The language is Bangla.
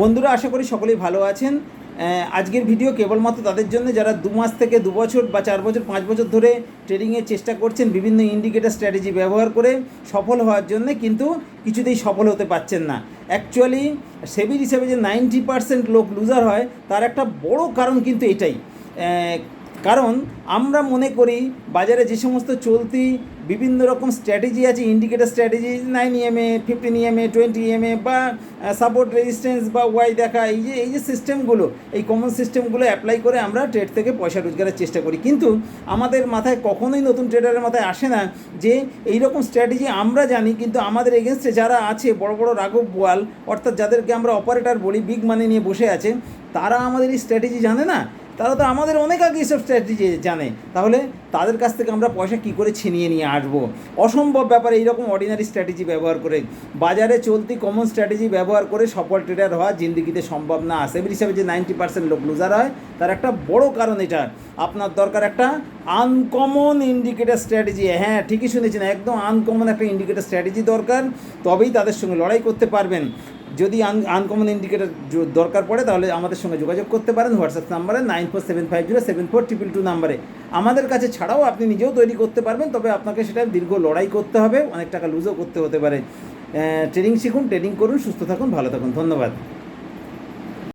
বন্ধুরা, আশা করি সকলেই ভালো আছেন। আজকের ভিডিও কেবলমাত্র তাদের জন্য। যারা দু মাস থেকে দু বছর বা চার বছর, পাঁচ বছর ধরে ট্রেডিংয়ের চেষ্টা করছেন, বিভিন্ন ইন্ডিকেটার স্ট্র্যাটেজি ব্যবহার করে সফল হওয়ার জন্য কিন্তু কিছুতেই সফল হতে পারছেন না। অ্যাকচুয়ালি সেবির হিসেবে যে নাইনটি পার্সেন্ট লোক লুজার হয়, তার একটা বড় কারণ কিন্তু এটাই। কারণ আমরা মনে করি বাজারে যে সমস্ত চলতি বিভিন্ন রকম স্ট্র্যাটেজি আছে indicator strategy nine EMA fifteen EMA twenty EMA বা সাপোর্ট রেজিস্ট্যান্স বা ওয়াই দেখা, এই যে এই যে সিস্টেমগুলো এই কমন সিস্টেমগুলো অ্যাপ্লাই করে আমরা ট্রেড থেকে পয়সা রোজগারের চেষ্টা করি। কিন্তু আমাদের মাথায় কখনোই নতুন ট্রেডারের মাথায় আসে না যে, এই রকম স্ট্র্যাটেজি আমরা জানি, কিন্তু আমাদের এগেনস্টে যারা আছে, বড় বড় রাঘব বোয়াল, অর্থাৎ যাদেরকে আমরা অপারেটর বলি বিগ মানি নিয়ে বসে আছে, তারা আমাদের এই স্ট্র্যাটেজি জানে না। তারা তো আমাদের অনেক আগে এইসব স্ট্র্যাটেজি জানে। তাহলে তাদের কাছ থেকে আমরা পয়সা কী করে ছিনিয়ে নিয়ে আসব? অসম্ভব ব্যাপারে এইরকম অর্ডিনারি স্ট্র্যাটেজি ব্যবহার করে। বাজারে চলতি কমন স্ট্র্যাটেজি ব্যবহার করে সফল ট্রেডার হওয়া জিন্দিগিতে সম্ভব না। সেভির হিসাবে যে নাইনটি পার্সেন্ট লোক লুজার হয়, তার একটা বড় কারণ এটা। আপনার দরকার একটা আনকমন ইন্ডিকেটার স্ট্র্যাটেজি হ্যাঁ ঠিকই শুনেছেন, একদম আনকমন একটা ইন্ডিকেটার স্ট্র্যাটেজি দরকার। তবেই তাদের সঙ্গে লড়াই করতে পারবেন। যদি আন আনকমন ইন্ডিকেটার দরকার পড়ে, তাহলে আমাদের সঙ্গে যোগাযোগ করতে পারেন। হোয়াটসঅ্যাপ নাম্বারে nine four seven five zero seven four triple two নাম্বারে আমাদের কাছে ছাড়াও আপনি নিজেও তৈরি করতে পারবেন, তবে আপনাকে সেটা দীর্ঘ লড়াই করতে হবে, অনেক টাকা লুজও করতে হতে পারে। ট্রেনিং শিখুন ট্রেনিং করুন, সুস্থ থাকুন, ভালো থাকুন। ধন্যবাদ।